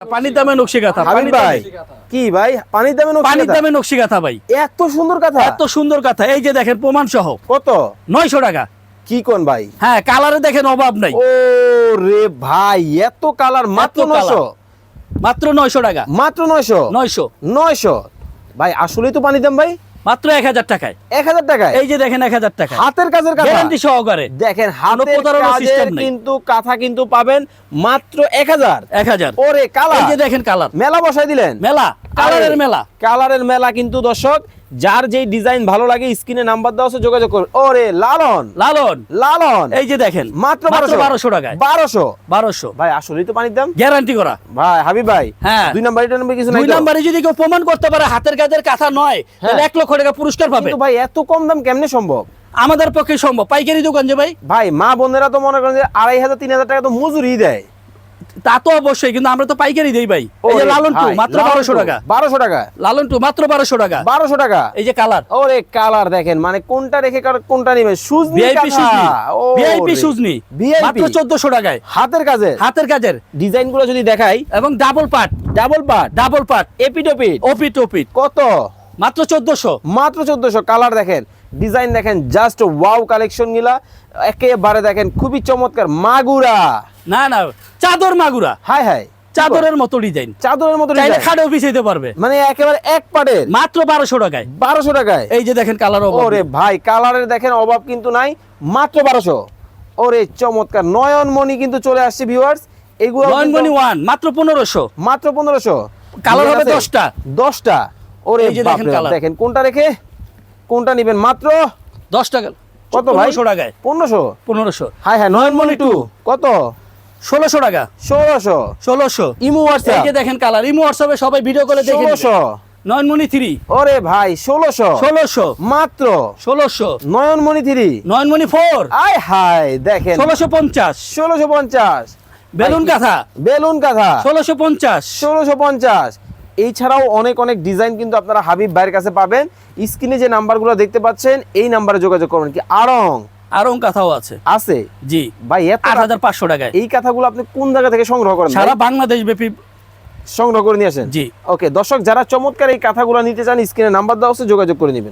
পানির দামে নকশি কাঁথা হাবিব ভাই কি ভাই? পানির দামে পানির দামে নকশি কাঁথা ভাই। এত সুন্দর কথা এত সুন্দর কথা এই যে দেখেন প্রমাণ সহ কত? নয়শো টাকা। কি কোন ভাই? হ্যাঁ কালারে দেখেন অভাব নাই। ও রে ভাই এত কালার মাত্র। নয়শো? মাত্র নয়শো টাকা। মাত্র নয়শো? নয়শো। নয়শো? ভাই আসলেই তো পানির দাম ভাই। মাত্র এক হাজার টাকায়। এক হাজার টাকায়? এই যে দেখেন এক হাজার টাকা হাতের কাজের গ্যারান্টি সহকারে। দেখেন কাজের কিন্তু কাঁথা কিন্তু পাবেন মাত্র এক হাজার। এক হাজার। ওরে কালার। এই যে দেখেন কালার। মেলা বসাই দিলেন। মেলা। কালারের মেলা। কালারের মেলা কিন্তু দর্শক যার যেই ডিজাইন ভালো লাগে স্ক্রিনে নাম্বার দেওয়া আছে যোগাযোগ করুন। ওরে লালন। লালন। লালন। এই যে দেখেন মাত্র বারোশো। টাকায়। বারোশো। বারোশো। ভাই আসলেই তো পানির দাম। গ্যারান্টি করা। ভাই হাবিব ভাই হ্যাঁ। দুই নাম্বার এটা নাম্বার কিছু নাই দুই? নাম্বারে যদি কেউ প্রমাণ করতে পারে হাতের কাজের কাঁথা নয় তাহলে হ্যাঁ। এক লক্ষ টাকা পুরস্কার পাবে। কিন্তু ভাই এত কম দাম কেমনে সম্ভব? আমাদের পক্ষে সম্ভব। পাইকারি দোকান যে ভাই। ভাই মা বোনেরা তো মনে করেন যে আড়াই হাজার তিন হাজার টাকা তো মজুরি দেয়। তা তো অবশ্যই কিন্তু আমরা তো পাইকারি দেই ভাই। এই যে লালন টু মাত্র লালন বারোশো টু, টাকা। বারোশো টাকা। লালন টু মাত্র বারোশো টাকা। বারোশো টাকা। এই যে কালার। ওরে কালার দেখেন মানে কোনটা রেখে কোনটা নিবেন? সুজ ভিআইপি সুজনি। ভিআইপি সুজনি। মাত্র চোদ্দশো টাকায়। হাতের কাজে হাতের কাজের। ডিজাইনগুলো যদি দেখাই। এবং double part double part double part এপিটোপিট ওপিট ওপিট কত? মাত্র চোদ্দশো। মাত্র চোদ্দশো। কালার দেখেন। ডিজাইন দেখেন জাস্ট ওয়াও কালেকশনগুলা। একেবারে দেখেন খুবই চমৎকার। মাগুরা। না না চাদর মাগুরা। High high. চাদরের মতো ডিজাইন। চাদরের মতো চাইলে design। খাটেও বিছাইতে পারবে। মানে একেবারে এক পাটের। মাত্র বারোশো টাকায়। বারোশো টাকায়। এই যে দেখেন কালার ওরে ভাই কালারের দেখেন অভাব কিন্তু নাই। মাত্র বারোশো। ওরে চমৎকার। নয়ন নয়নমণি কিন্তু চলে আসছে ভিউয়ার্স এগুলো নয়নমণি ওয়ান মাত্র পনেরোশো। মাত্র পনেরোশো। কালার হবে দশটা। দশটা। ওরে এই যে দেখেন কালার। দেখেন কোনটা রেখে? কোনটা নিবেন? মাত্র দশ টাকা কত ভাই? পনেরোশো টাকায়। পনেরোশো? পনেরোশো। হাই হ্যাঁ নয়নমণি টু। কত? ষোলোশো টাকা। ষোলোশো। ষোলোশো। ইমু এই হোয়াটসঅ্যাপ যে দেখেন কালার ইমো হোয়াটসঅ্যাপে সবাই ভিডিও করে দেখে ষোলোশো। নয়নমণি থ্রি ওরে ভাই ষোলোশো। ষোলোশো। মাত্র ষোলোশো। নয়নমণি থ্রি নয়নমণি ফোর আয় হাই দেখেন। ষোলোশো পঞ্চাশ। ষোলোশো পঞ্চাশ। বেলুন কাঁথা। বেলুন কাঁথা। ষোলোশো পঞ্চাশ। ষোলোশো পঞ্চাশ। এছাড়াও অনেক অনেক ডিজাইন কিন্তু আপনারা হাবিব ভাইয়ের কাছে পাবেন। স্ক্রিনে যে নাম্বারগুলো দেখতে পাচ্ছেন এই নাম্বারে যোগাযোগ করবেন কি আরং আরং কাঁথাও আছে। আছে? জি। ভাই এত আট হাজার পাঁচশো টাকায়। এই কথাগুলো আপনি কোন জায়গা থেকে সংগ্রহ করেন সারা বাংলাদেশ ব্যাপী সংগ্রহ করে নিয়ে আসেন? জি। ওকে দর্শক যারা চমৎকার এই কথাগুলো নিতে চান স্ক্রিনে নাম্বার দেওয়া আছে যোগাযোগ করে নেবেন।